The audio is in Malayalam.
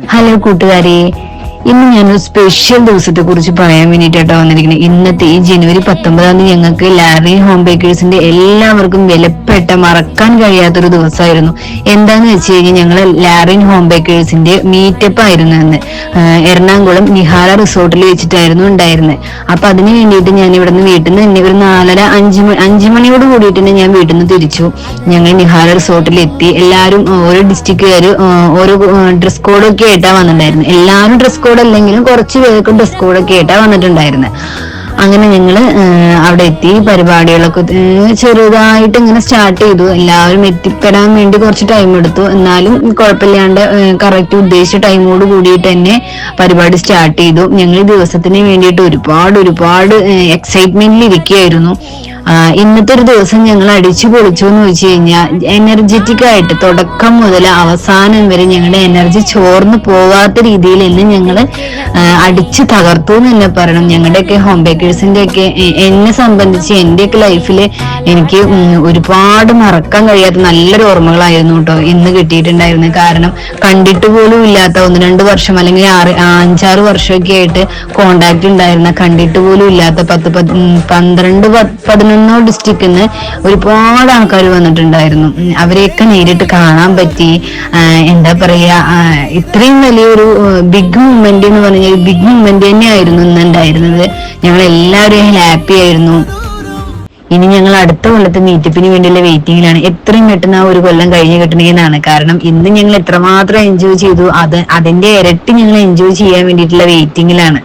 ഹലോ കൂട്ടുകാരെ ഇന്ന് ഞാനൊരു സ്പെഷ്യൽ ദിവസത്തെ കുറിച്ച് പറയാൻ വേണ്ടിയിട്ടാണ് വന്നിരിക്കുന്നത് ഇന്നത്തെ ഈ ജനുവരി പത്തൊമ്പതാം തീയതി ഞങ്ങൾക്ക് ലാറി ഹോം ബേക്കേഴ്സിന്റെ എല്ലാവർക്കും വിലപ്പെട്ട മറക്കാൻ കഴിയാത്തൊരു ദിവസമായിരുന്നു. എന്താന്ന് വെച്ച് കഴിഞ്ഞാൽ ഞങ്ങൾ ലാറിൻ ഹോം ബേക്കേഴ്സിന്റെ മീറ്റപ്പ് ആയിരുന്നു എന്ന് എറണാകുളം നിഹാര റിസോർട്ടിൽ വെച്ചിട്ടായിരുന്നു ഉണ്ടായിരുന്നത് അപ്പൊ അതിന് വേണ്ടിയിട്ട് ഞാൻ ഇവിടെ നിന്ന് വീട്ടിൽ നിന്ന് തന്നെ ഒരു നാലര അഞ്ച് മണി അഞ്ചു മണിയോട് കൂടിയിട്ട് തന്നെ ഞാൻ വീട്ടിൽ നിന്ന് തിരിച്ചു. ഞങ്ങൾ നിഹാര റിസോർട്ടിൽ എത്തി. എല്ലാവരും ഓരോ ഡിസ്ട്രിക്റ്റുകാർ ഓരോ ഡ്രസ് കോഡൊക്കെ ആയിട്ടാണ് വന്നിട്ടുണ്ടായിരുന്നു. എല്ലാവരും ഡ്രസ് കോഡ് അല്ലെങ്കിലും കുറച്ച് പേർക്ക് ഡ്രസ് കോഡൊക്കെ ആയിട്ടാണ് വന്നിട്ടുണ്ടായിരുന്നത് അങ്ങനെ ഞങ്ങൾ അവിടെ എത്തി. പരിപാടികളൊക്കെ ചെറുതായിട്ട് ഇങ്ങനെ സ്റ്റാർട്ട് ചെയ്തു. എല്ലാവരും എത്തിപ്പെടാൻ വേണ്ടി കുറച്ച് ടൈം എടുത്തു. എന്നാലും കുഴപ്പമില്ലാണ്ട് കറക്റ്റ് ഉദ്ദേശിച്ച ടൈമോട് കൂടിയിട്ട് തന്നെ പരിപാടി സ്റ്റാർട്ട് ചെയ്തു. ഞങ്ങൾ ദിവസത്തിന് വേണ്ടിയിട്ട് ഒരുപാട് ഒരുപാട് എക്സൈറ്റ്മെന്റിൽ ഇരിക്കുകയായിരുന്നു. ഇന്നത്തെ ഒരു ദിവസം ഞങ്ങൾ അടിച്ചു പൊളിച്ചു എന്ന് വെച്ച് കഴിഞ്ഞാൽ എനർജറ്റിക് ആയിട്ട് തുടക്കം മുതൽ അവസാനം വരെ ഞങ്ങളുടെ എനർജി ചോർന്നു പോകാത്ത രീതിയിൽ ഇന്ന് ഞങ്ങൾ അടിച്ചു തകർത്തു എന്ന് തന്നെ പറയണം. ഞങ്ങളുടെയൊക്കെ ഹോം ബേക്കേഴ്സിന്റെ ഒക്കെ എന്നെ സംബന്ധിച്ച് എന്റെയൊക്കെ ലൈഫിൽ എനിക്ക് ഒരുപാട് മറക്കാൻ കഴിയാത്ത നല്ലൊരു ഓർമ്മകളായിരുന്നു കേട്ടോ ഇന്ന് കിട്ടിയിട്ടുണ്ടായിരുന്നു. കാരണം കണ്ടിട്ട് പോലും ഇല്ലാത്ത ഒന്ന് രണ്ട് വർഷം അല്ലെങ്കിൽ ആറ് അഞ്ചാറ് വർഷമൊക്കെ ആയിട്ട് കോണ്ടാക്ട് ഉണ്ടായിരുന്ന കണ്ടിട്ട് പോലും ഇല്ലാത്ത പത്ത് പന്ത്രണ്ട് പ- പതിനൊന്നോ ഡിസ്ട്രിക്റ്റിൽ നിന്ന് ഒരുപാട് ആൾക്കാർ വന്നിട്ടുണ്ടായിരുന്നു. അവരെയൊക്കെ നേരിട്ട് കാണാൻ പറ്റി. എന്താ പറയാ ഇത്രയും വലിയൊരു ബിഗ് മൂവ്മെന്റ് എന്ന് പറഞ്ഞ ബിഗ് മൂവ്മെന്റ് തന്നെയായിരുന്നു ഇന്ന് ഉണ്ടായിരുന്നത് ഞങ്ങൾ എല്ലാവരും ഹാപ്പി ആയിരുന്നു. ഇനി ഞങ്ങൾ അടുത്ത കൊല്ലത്തെ മീറ്റപ്പിന് വേണ്ടിയുള്ള വെയിറ്റിംഗിലാണ് എത്രയും പെട്ടെന്ന് ആ ഒരു കൊല്ലം കഴിഞ്ഞ് കിട്ടണമെന്നാണ് കാരണം ഇന്ന് ഞങ്ങൾ എത്രമാത്രം എൻജോയ് ചെയ്തു അത് അതിന്റെ ഇരട്ടി ഞങ്ങൾ എൻജോയ് ചെയ്യാൻ വേണ്ടിയിട്ടുള്ള വെയിറ്റിംഗിലാണ്